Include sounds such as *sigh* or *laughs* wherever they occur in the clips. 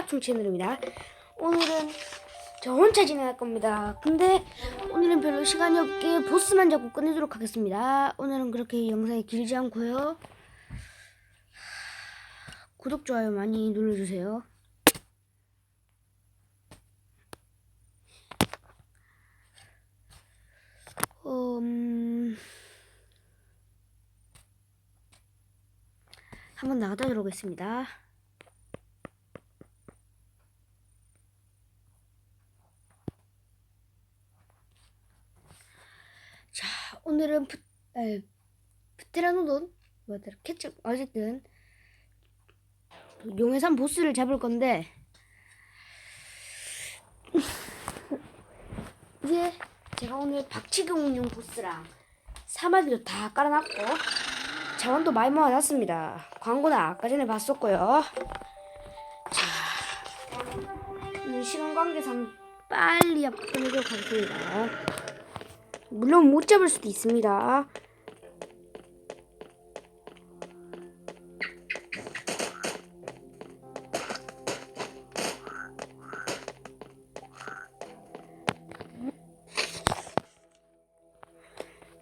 짝퉁 채널입니다. 오늘은 저 혼자 진행할 겁니다. 근데 오늘은 별로 시간이 없게 보스만 잡고 끝내도록 하겠습니다. 오늘은 그렇게 영상이 길지 않고요. 구독, 좋아요 많이 눌러주세요. 음... 한번 나가다 들어오겠습니다. 자, 오늘은 프, 에, 프테라노돈 뭐더라 캐치 어쨌든 용해산 보스를 잡을 건데 *laughs* 이제 제가 오늘 박치경용 보스랑 사마귀도 다 깔아놨고 자원도 많이 모아놨습니다. 광고는 아까 전에 봤었고요. 자, 시간 관계상 빨리 끝내도록 하겠습니다. 물론 못 잡을 수도 있습니다.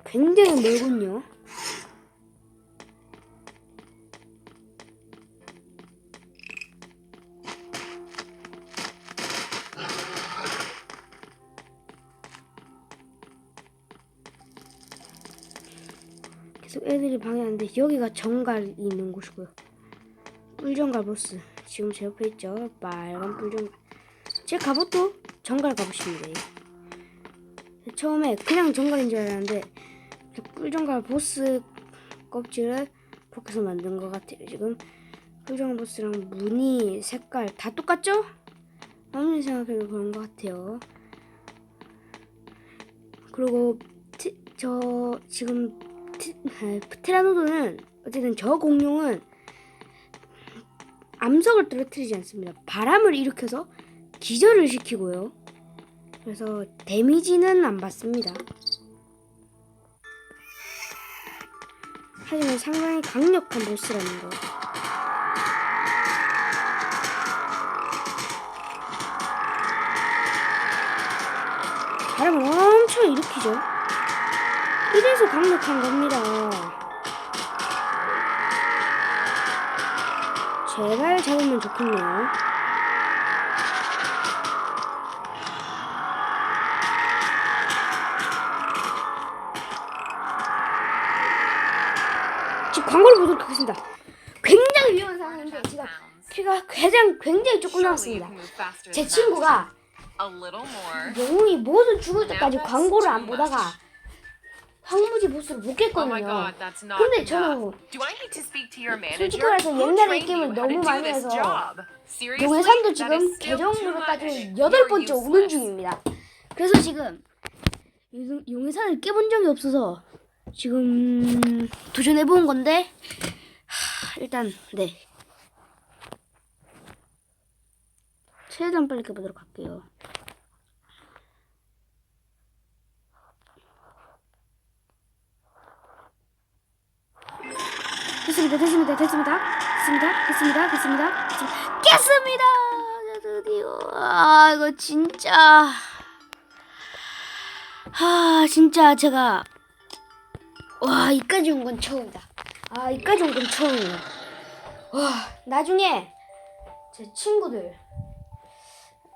굉장히 멀군요. 계속 애들이 방해하는데 여기가 정갈이 있는 곳이고요. 뿔정갈 보스 지금 제 옆에 있죠. 빨간 뿔정갈. 제 갑옷도 정갈 갑옷입니다. 처음에 그냥 정갈인 줄 알았는데 그 뿔정갈 보스 껍질을 벗겨서 만든 것 같아요. 지금 뿔정갈 보스랑 무늬, 색깔 다 똑같죠? 아무리 생각해도 그런 것 같아요. 그리고 티, 저 지금 티, 아, 프테라노도는 어쨌든 저 공룡은 암석을 떨어뜨리지 않습니다. 바람을 일으켜서 기절을 시키고요. 그래서 데미지는 안 받습니다. 하지만 상당히 강력한 보스라는 거. 바람을 엄청 일으키죠. 이래서 강력한 겁니다. 제발 잡으면 좋겠네요. 지금 광고를 보도록 하겠습니다. 굉장히 위험한 상황인데 제가 피가 가장 굉장히 조금 남았습니다. 제 친구가 영웅이 모두 죽을 때까지 광고를 안 보다가 황무지 보스를 못 깼거든요. 근데 저는 솔직히 말해서 옛날에 이 게임을 너무 많이 해서 용해산도 지금 계정으로 따지면 여덟 번째 오는 중입니다. 그래서 지금 용- 용해산을 깨본 적이 없어서 지금 도전해 본 건데 하, 일단 네. 최대한 빨리 깨보도록 할게요. 됐습니다, 됐습니다, 됐습니다, 됐습니다, 됐습니다, 됐습니다, 됐습니다, 깼습니다. 드디어 아 이거 진짜 아 진짜 제가 와 이까지 온 건 처음이다. 아 이까지 온 건 처음이에요. 와 나중에 제 친구들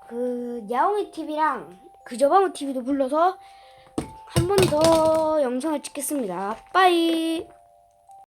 그 야옹이 TV랑 그저방우 TV도 불러서 한 번 더 영상을 찍겠습니다. 빠이.